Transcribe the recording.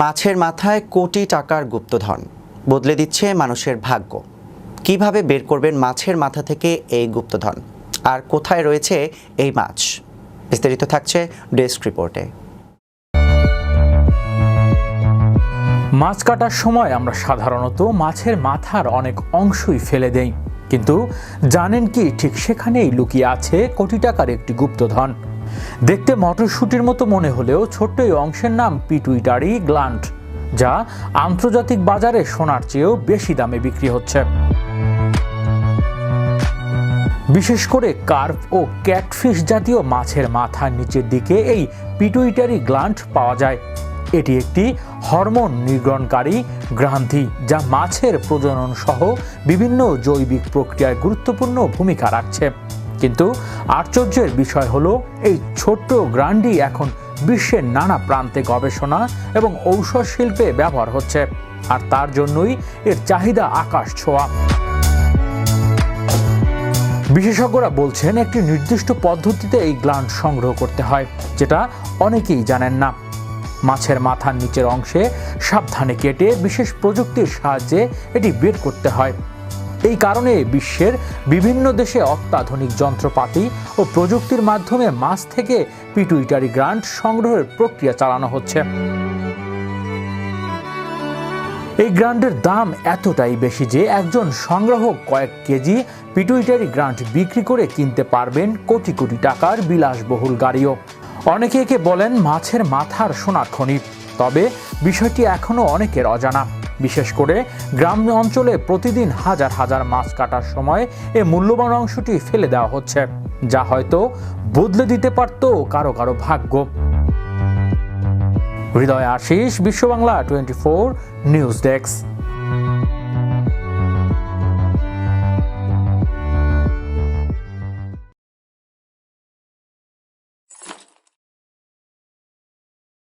মাছের মাথায় কোটি টাকার গুপ্তধন। বদলে দিচ্ছে মানুষের ভাগ্য। কীভাবে বের করবেন মাছের মাথা থেকে এই গুপ্তধন? আর কোথায় রয়েছে এই মাছ? বিস্তারিত থাকছে ডেস্ক রিপোর্টে। মাছ কাটার সময় আমরা সাধারণত মাছের মাথার অনেক অংশই ফেলে দেই। কিন্তু জানেন কি ঠিক সেখানেই লুকিয়ে আছে কোটি টাকার একটি গুপ্তধন? দেখতে মটরশুটির মতো মনে হলেও ছোট্ট এই অংশের নাম পিটুইটারি গ্লান্ট, যা আন্তর্জাতিক বাজারে সোনার চেয়েও বেশি দামে বিক্রি হচ্ছে। বিশেষ করে কার্প ও ক্যাটফিশ জাতীয় মাছের মাথার নিচের দিকে এই পিটুইটারি গ্লান্ট পাওয়া যায়। এটি একটি হরমোন নির্গণকারী গ্রান্থি, যা মাছের প্রজনন সহ বিভিন্ন জৈবিক প্রক্রিয়ায় গুরুত্বপূর্ণ ভূমিকা রাখছে। কিন্তু আশ্চর্যের বিষয় হলো, এই ছোট্ট গ্রান্ডি এখন বিশ্বের নানা প্রান্তে গবেষণা এবং ঔষধ শিল্পে ব্যবহার হচ্ছে, আর তার জন্যই এর চাহিদা আকাশ ছোঁয়া। বিশেষজ্ঞরা বলছেন, একটি নির্দিষ্ট পদ্ধতিতে এই গ্ল্যান্ড সংগ্রহ করতে হয়, যেটা অনেকেই জানেন না। মাছের মাথার নিচের অংশে সাবধানে কেটে বিশেষ প্রযুক্তির সাহায্যে এটি বের করতে হয়। এই কারণে বিশ্বের বিভিন্ন দেশে অত্যাধুনিক যন্ত্রপাতি ও প্রযুক্তির মাধ্যমে মাছ থেকে পিটুইটারি গ্রান্ট সংগ্রহের প্রক্রিয়া চালানো হচ্ছে। এই গ্রান্টের দাম এতটাই বেশি যে একজন সংগ্রাহক কয়েক কেজি পিটুইটারি গ্রান্ট বিক্রি করে কিনতে পারবেন কোটি কোটি টাকার বিলাসবহুল গাড়িও। অনেকে একে বলেন মাছের মাথার সোনার খনি তবে বিষয়টি এখনও অনেকের অজানা। বিশেষ করে গ্রাম অঞ্চলে প্রতিদিন হাজার হাজার মাছ কাটার সময় এ মূল্যবান অংশটি ফেলে দেওয়া হচ্ছে, যা হয়তো বদলে দিতে পারত কারও কারও ভাগ্য। Hridoy Ashish Bishwa Bangla twenty four news desk.